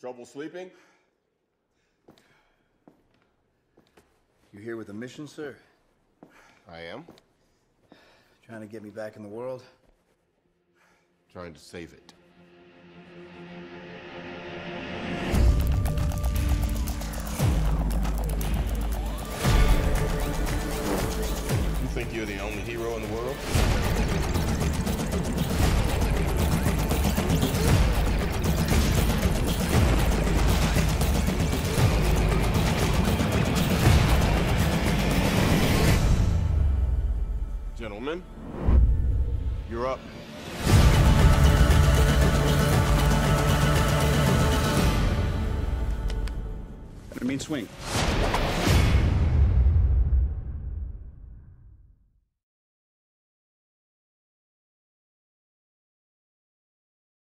Trouble sleeping? You here with a mission, sir? I am. Trying to get me back in the world? Trying to save it. You think you're the only hero in the world? Gentlemen, you're up. I mean, swing.